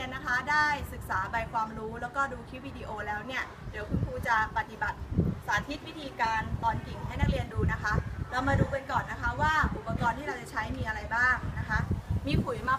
รียนนะคะได้ศึกษาใบความรู้แล้วก็ดูคลิปวิดีโอแล้วเนี่ยเดี๋ยวคุณครูจะปฏิบัติสาธิตวิธีการตอนกิ่งให้นักเรียนดูนะคะ เรามาดูกันก่อนนะคะว่าอุปกรณ์ที่เราจะใช้มีอะไรบ้างนะคะ มีขุยมา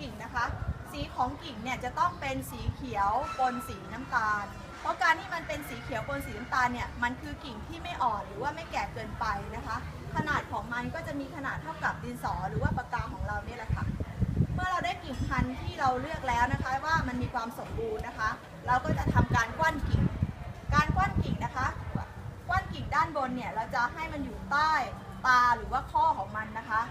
กิ่งนะคะ สีของกิ่งเนี่ยจะต้องเป็นสีเขียวปนสีน้ำตาล เพราะการที่มันเป็นสีเขียวปนสีน้ำตาลเนี่ยมันคือกิ่งที่ไม่อ่อนหรือว่าไม่แก่เกินไปนะคะ ขนาดของมันก็จะมีขนาดเท่ากับดินสอหรือว่าปากกาของเราเนี่ยแหละค่ะเมื่อเราได้กิ่งพันธุ์ที่เราเลือกแล้วนะคะ ว่ามันมีความสมบูรณ์นะคะ เราก็จะทำการกว้านกิ่ง การกว้านกิ่งนะคะกว้านกิ่งด้านบนเนี่ยเราจะให้มันอยู่ใต้ตาหรือว่าข้อของมันนะคะ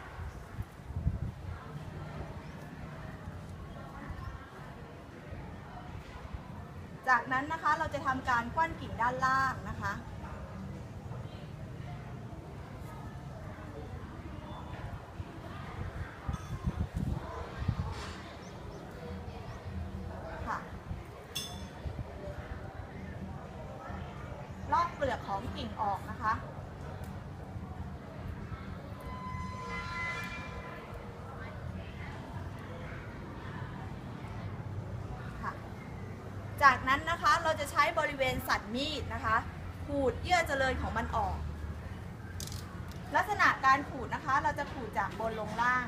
จากนั้นนะคะเราจะทำการกว้านกิ่งด้านล่างนะคะค่ะลอกเปลือกของกิ่งออกนะคะค่ะ จากนั้นนะคะเราจะใช้บริเวณสันมีดนะคะ ขูดเยื่อเจริญของมันออก ลักษณะการขูดนะคะ เราจะขูดจากบนลงล่าง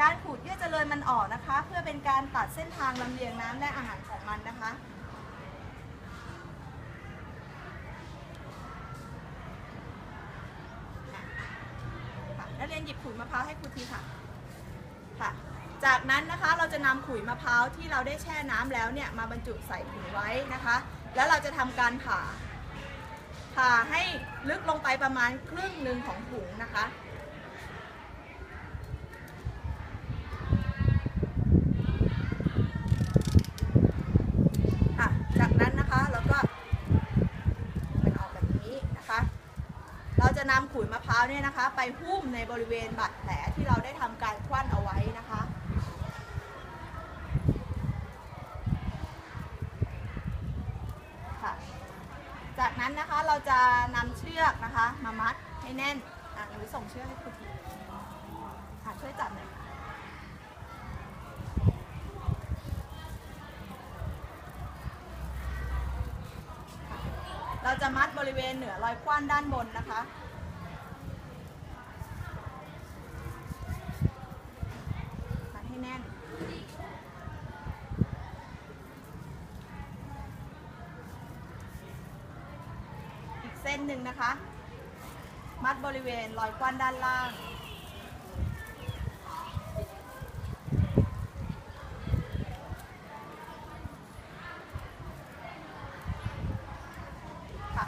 การขูดเยื่อเจริญมันออกนะคะ เพื่อเป็นการตัดเส้นทางลำเลียงน้ำและอาหารของมันนะคะนักเรียนหยิบขุยมะพร้าวให้ครูทีค่ะ ค่ะ จากนั้นนะคะเราจะนำขุยมะพร้าวที่เราได้แช่น้ำแล้วเนี่ยมาบรรจุใส่ถุงไว้นะคะ แล้วเราจะทำการผ่าผ่าให้ลึกลงไปประมาณครึ่งหนึ่งของถุงนะคะจากนั้นนะคะเราก็มันออกแบบนี้นะคะ เราจะนำขุยมะพร้าวเนี่ยนะคะ ไปหุ้มในบริเวณบาดแผลที่เราได้ทำการคว้านเอาไว้นะคะ จาก นั้นนะคะเราจะนำเชือกนะคะ มามัดให้แน่นอะหนูส่งเชือกให้คุณทีค่ะช่วยจับหน่อยค่ะเราจะมัดบริเวณเหนือรอยคว้านด้านบนนะคะมัดให้แน่น อีกเส้นหนึ่งนะคะ มัดบริเวณรอยคว้านด้านล่าง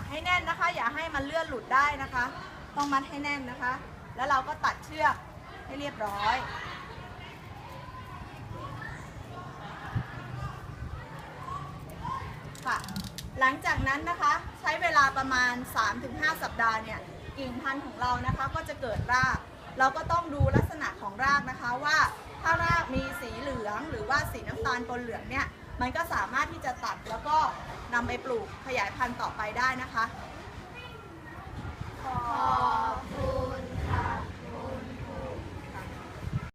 ให้แน่นนะคะ อย่าให้มันเลื่อนหลุดได้นะคะ ต้องมัดให้แน่นนะคะ แล้วเราก็ตัดเชือกให้เรียบร้อยค่ะ หลังจากนั้นนะคะใช้เวลาประมาณ 3-5 สัปดาห์เนี่ยกิ่งพันธุ์ของเรานะคะก็จะเกิดราก เราก็ต้องดูลักษณะของรากนะคะว่าถ้ารากมีสีเหลืองหรือว่าสีน้ำตาลปนเหลืองเนี่ยมันก็สามารถที่จะตัดแล้วก็นำไปปลูกขยายพันธุ์ต่อไปได้นะคะขอบคุณ